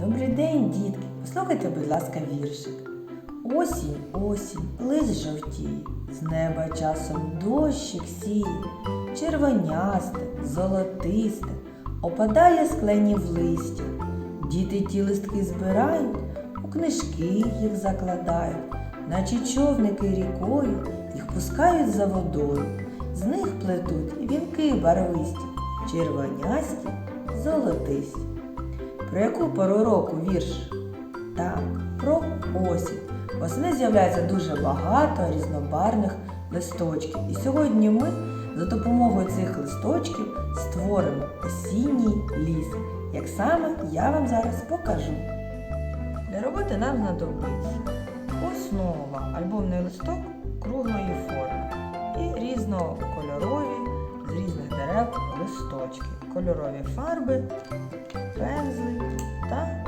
Добрий день, дітки! Послухайте, будь ласка, віршик. Осінь, осінь, лист жовтіє, з неба часом дощик сіє, червонясте, золотисте, опадає склені в листя. Діти ті листки збирають, у книжки їх закладають, наче човники рікою їх пускають за водою. З них плетуть вінки барвисті, червонясті, золотисті. Про яку пору року вірш? Так, про осінь. Восени з'являється дуже багато різнобарвних листочків. І сьогодні ми за допомогою цих листочків створимо осінній ліс. Як саме я вам зараз покажу. Для роботи нам знадобиться основа альбомний листок круглої форми і різнокольорові з різних дерев листочки, кольорові фарби, пензлі та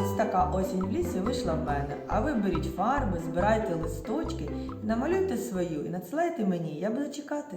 ось така осінь в лісі вийшла в мене. А ви беріть фарби, збирайте листочки, намалюйте свою і надсилайте мені. Я буду чекати.